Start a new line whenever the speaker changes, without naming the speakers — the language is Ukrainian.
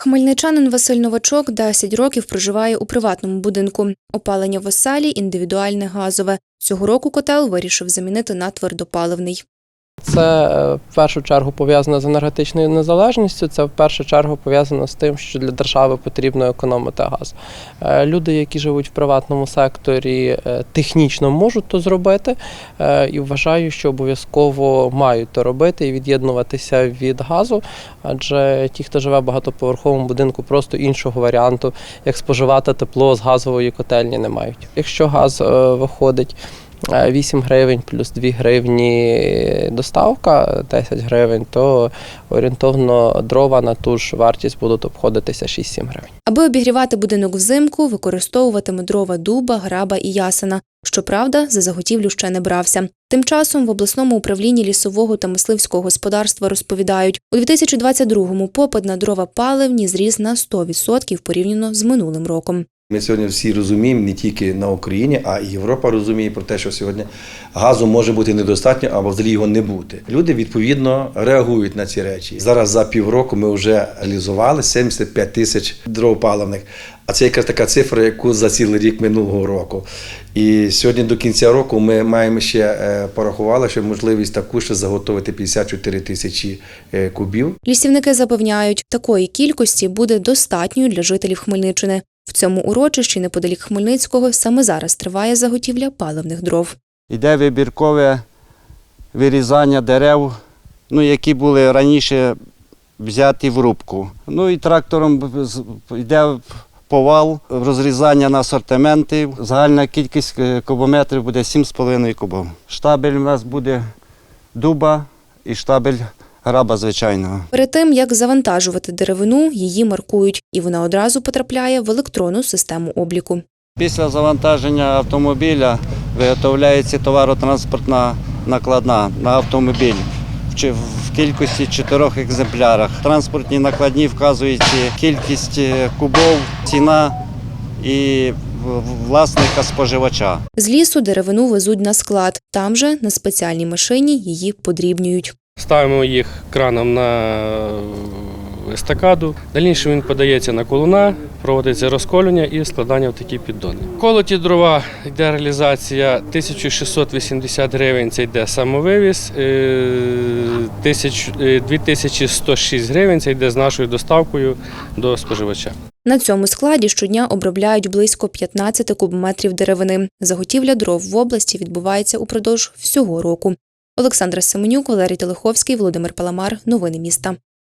Хмельничанин Василь Новачок 10 років проживає у приватному будинку. Опалення в оселі індивідуальне газове. Цього року котел вирішив замінити на твердопаливний.
Це е, в першу чергу пов'язано з енергетичною незалежністю. Це в першу чергу пов'язано з тим, що для держави потрібно економити газ. Е, Люди, які живуть в приватному секторі, е, технічно можуть то зробити, і вважаю, що обов'язково мають то робити і від'єднуватися від газу. Адже ті, хто живе в багатоповерховому будинку, просто іншого варіанту, як споживати тепло з газової котельні, не мають. Якщо газ виходить. Е, 8 гривень плюс 2 гривні доставка 10 гривень, то орієнтовно дрова на ту ж вартість будуть обходитися 6-7 гривень.
Аби обігрівати будинок взимку, використовуватиме дрова дуба, граба і ясена. Щоправда, за заготівлю ще не брався. Тим часом в обласному управлінні лісового та мисливського господарства розповідають, у 2022-му попит на дрова паливні зріс на 100% порівняно з минулим роком.
Ми сьогодні всі розуміємо, не тільки на Україні, а і Європа розуміє про те, що сьогодні газу може бути недостатньо або взагалі його не бути. Люди відповідно реагують на ці речі. Зараз за півроку ми вже реалізували 75 тисяч дров паливних. А це якраз така цифра, яку за цілий рік минулого року. І сьогодні до кінця року ми маємо ще е, порахували, що можливість таку ще заготовити 54 тисячі е, кубів.
Лісівники запевняють, такої кількості буде достатньою для жителів Хмельниччини. В цьому урочищі неподалік Хмельницького саме зараз триває заготівля паливних дров.
Йде вибіркове вирізання дерев, ну, які були раніше взяті в рубку. Ну і трактором йде повал, розрізання на асортименти. Загальна кількість е, кубометрів буде 7,5 кубов. Штабель у нас буде дуба і штабель граба звичайного.
Перед тим як завантажувати деревину, її маркують, і вона одразу потрапляє в електронну систему обліку.
Після завантаження автомобіля виготовляється товаротранспортна накладна на автомобіль в кількості чотирьох екземплярах. Транспортні накладні вказують кількість е, кубов, ціна і власника споживача.
З лісу деревину везуть на склад. Там же на спеціальній машині її подрібнюють.
Ставимо їх краном на естакаду. Дальніше він подається на колуна, проводиться розколювання і складання в такі піддони. Колоті дрова йде реалізація 1680 гривень, це йде самовивіз, е, тисяч- е, 2106 гривень це йде з нашою доставкою до споживача.
На цьому складі щодня обробляють близько 15 кубометрів деревини. Заготівля дров в області відбувається упродовж всього року. Олександра Семенюк, Валерій Телеховський, Володимир Паламар. Новини міста.